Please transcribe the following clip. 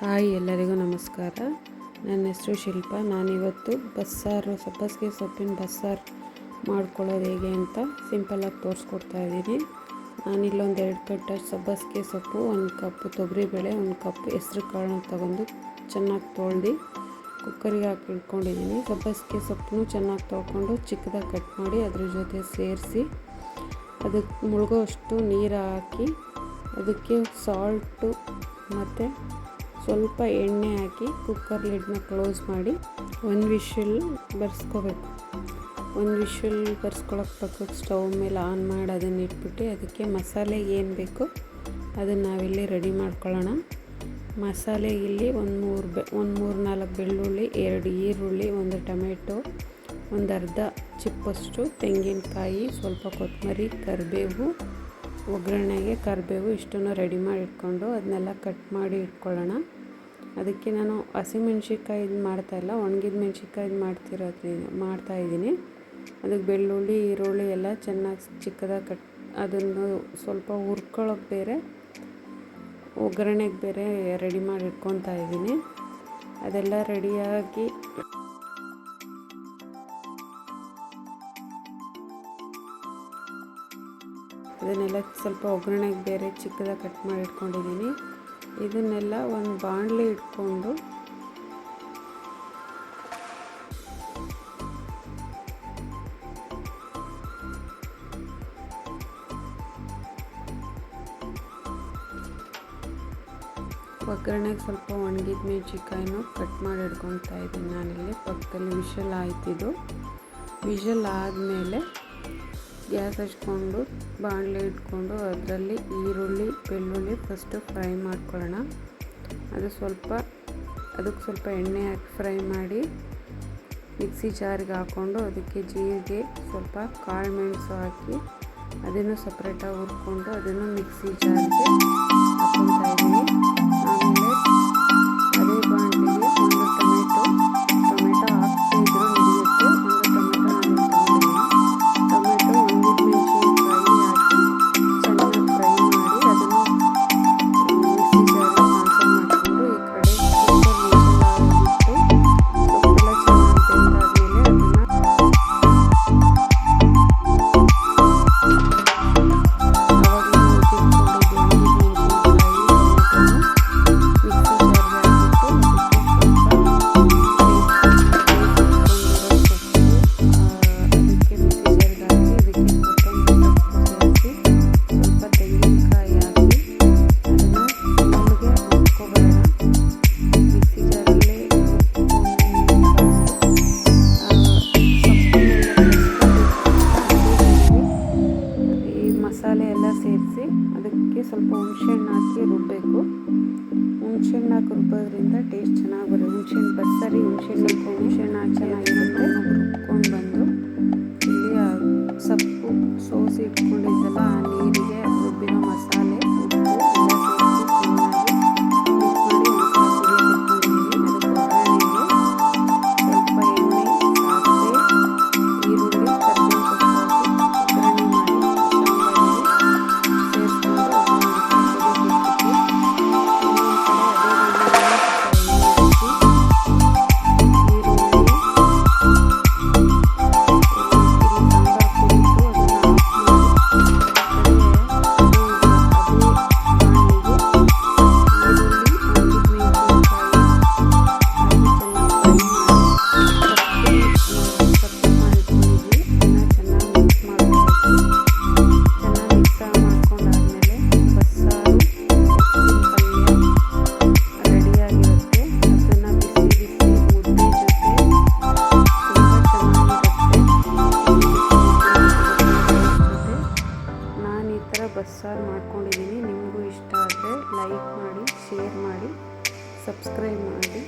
Hi ಎಲ್ಲರಿಗೂ ನಮಸ್ಕಾರ. ನನ್ನ ಹೆಸರು ಶಿಲ್ಪ. ನಾನಿವತ್ತು ಬಸ್ಸಾರು, ಸಬ್ಬಸಿಗೆ ಸೊಪ್ಪಿನ ಬಸ್ಸಾರು ಮಾಡ್ಕೊಳ್ಳೋದು ಹೇಗೆ ಅಂತ ಸಿಂಪಲಾಗಿ ತೋರಿಸ್ಕೊಡ್ತಾ ಇದ್ದೀನಿ. ನಾನಿಲ್ಲೊಂದು ಎರಡು ಕಟ್ಟ ಸಬ್ಬಸಿಗೆ ಸೊಪ್ಪು, ಒಂದು ಕಪ್ಪು ತೊಗರಿಬೇಳೆ ಒಂದು ಕಪ್ ಹೆಸ್ರು ಕಾಳನ್ನ ತಗೊಂಡು ಚೆನ್ನಾಗಿ ತೊಳ್ದು ಕುಕ್ಕರಿಗೆ ಹಾಕಿ ಇಟ್ಕೊಂಡಿದ್ದೀನಿ ಸಬ್ಬಸಿಗೆ ಸೊಪ್ಪನ್ನು ಚೆನ್ನಾಗಿ ತೊಳ್ಕೊಂಡು ಚಿಕ್ಕದಾಗಿ ಕಟ್ ಮಾಡಿ ಅದ್ರ ಜೊತೆ ಸೇರಿಸಿ ಅದಕ್ಕೆ ಮುಳುಗೋ ಅಷ್ಟು ನೀರು ಹಾಕಿ ಅದಕ್ಕೆ ಸಾಲ್ಟು ಮತ್ತು ಸ್ವಲ್ಪ ಎಣ್ಣೆ ಹಾಕಿ ಕುಕ್ಕರ್ ಲಿಡ್ನ ಕ್ಲೋಸ್ ಮಾಡಿ ಒಂದು ವಿಷಲ್ ಬರ್ಸ್ಕೋಬೇಕು. ಒಂದು ವಿಷಲ್ ಬರ್ಸ್ಕೊಳಕ್ಕೆ ಪಕ್ಕಕ್ಕೆ ಸ್ಟವ್ ಮೇಲೆ ಆನ್ ಮಾಡಿ ಅದನ್ನು ಇಟ್ಬಿಟ್ಟು ಅದಕ್ಕೆ ಮಸಾಲೆ ಏನು ಬೇಕು ಅದನ್ನು ನಾವಿಲ್ಲಿ ರೆಡಿ ಮಾಡ್ಕೊಳ್ಳೋಣ. ಮಸಾಲೆ ಇಲ್ಲಿ ಒಂದು ಮೂರು ಬೆ, ಒಂದು ಮೂರು ನಾಲ್ಕು ಬೆಳ್ಳುಳ್ಳಿ, ಎರಡು ಈರುಳ್ಳಿ, ಒಂದು ಟೊಮೆಟೊ, ಒಂದು ಅರ್ಧ ಚಿಪ್ಪಷ್ಟು ತೆಂಗಿನಕಾಯಿ, ಸ್ವಲ್ಪ ಕೊತ್ತಂಬರಿ ಕರಿಬೇವು, ಒಗ್ಗರಣೆಗೆ ಕರಿಬೇವು ಇಷ್ಟನ್ನು ರೆಡಿ ಮಾಡಿ ಇಟ್ಕೊಂಡು ಅದನ್ನೆಲ್ಲ ಕಟ್ ಮಾಡಿ ಇಟ್ಕೊಳ್ಳೋಣ. ಅದಕ್ಕೆ ನಾನು ಹಸಿಮೆಣ್ಸಿಕಾಯಿ ಇದು ಮಾಡ್ತಾಯಿಲ್ಲ ಒಣಗಿದ ಮೆಣ್ಸಿನ್ಕಾಯಿ ಮಾಡ್ತಿರೋದ್ರಿಂದ ಮಾಡ್ತಾಯಿದ್ದೀನಿ ಅದಕ್ಕೆ ಬೆಳ್ಳುಳ್ಳಿ, ಈರುಳ್ಳಿ ಎಲ್ಲ ಚೆನ್ನಾಗಿ ಚಿಕ್ಕದಾಗಿ ಕಟ್, ಅದನ್ನು ಸ್ವಲ್ಪ ಹುರ್ಕೊಳ್ಳೋಕೆ ಬೇರೆ, ಒಗ್ಗರಣೆಗೆ ಬೇರೆ ರೆಡಿ ಮಾಡಿ ಇಟ್ಕೊತಾ ಇದ್ದೀನಿ. ಅದೆಲ್ಲ ರೆಡಿಯಾಗಿ ಅದನ್ನೆಲ್ಲ ಸ್ವಲ್ಪ ಒಗ್ಗರಣೆಗೆ ಬೇರೆ ಚಿಕ್ಕದಾಗಿ ಕಟ್ ಮಾಡಿ ಇಟ್ಕೊಂಡಿದ್ದೀನಿ. ಇದನ್ನೆಲ್ಲ ಒಂದು ಬಾಣಲಿ ಇಟ್ಕೊಂಡು ಒಗ್ಗರಣೆಗೆ ಸ್ವಲ್ಪ ಒಣಗಿದ ಮೆಣಸಿನ್ಕಾಯಿನೂ ಕಟ್ ಮಾಡಿ ಇಟ್ಕೊತಾ ಇದ್ದೀನಿ ನಾನಿಲ್ಲಿ. ಪಕ್ಕದಲ್ಲಿ ವಿಷಲ್ ಆಯ್ತಿದ್ದು. ವಿಷಲ್ ಆದಮೇಲೆ ಗ್ಯಾಸ್ ಹಚ್ಕೊಂಡು, ಬಾಣಲೆ ಇಟ್ಕೊಂಡು ಅದರಲ್ಲಿ ಈರುಳ್ಳಿ, ಬೆಳ್ಳುಳ್ಳಿ ಫಸ್ಟು ಫ್ರೈ ಮಾಡ್ಕೊಳ್ಳೋಣ. ಅದು ಸ್ವಲ್ಪ, ಅದಕ್ಕೆ ಸ್ವಲ್ಪ ಎಣ್ಣೆ ಹಾಕಿ ಫ್ರೈ ಮಾಡಿ ಮಿಕ್ಸಿ ಜಾರಿಗೆ ಹಾಕ್ಕೊಂಡು ಅದಕ್ಕೆ ಜೀರಿಗೆ, ಸ್ವಲ್ಪ ಕಾಳು ಮೆಣಸು ಹಾಕಿ ಅದನ್ನು ಸಪ್ರೇಟಾಗಿ ಹುರ್ಕೊಂಡು ಅದನ್ನು ಮಿಕ್ಸಿ ಜಾರಿಗೆ ರುಬ್ಬಬೇಕು ಹುಣಸೆಹಣ್ಣು ಹಾಕಿ ರುಬ್ಬೋದ್ರಿಂದ ಟೇಸ್ಟ್ ಚೆನ್ನಾಗಿ ಬರುತ್ತೆ. ಹುಣಸೆಹಣ್ಣು ಬಸ್ಸರಿ ಹುಣಸೆಹಣ್ಣು ಹುಣಸೆಹಣ್ಣು ಹಾಕಿ ಚೆನ್ನಾಗಿರುತ್ತೆ. ರುಬ್ಕೊಂಡು ಬಂದು ಇಲ್ಲಿ ಸೊಪ್ಪು, ಸೋಸಿ ಇಟ್ಕೊಂಡಿದ್ದಲ್ಲ ಬಸ್ಸಾರು ಮಾಡ್ಕೊಂಡಿದ್ದೀನಿ. ನಿಮಗೂ ಇಷ್ಟ ಆದರೆ ಲೈಕ್ ಮಾಡಿ ಶೇರ್ ಮಾಡಿ ಸಬ್ಸ್ಕ್ರೈಬ್ ಮಾಡಿ.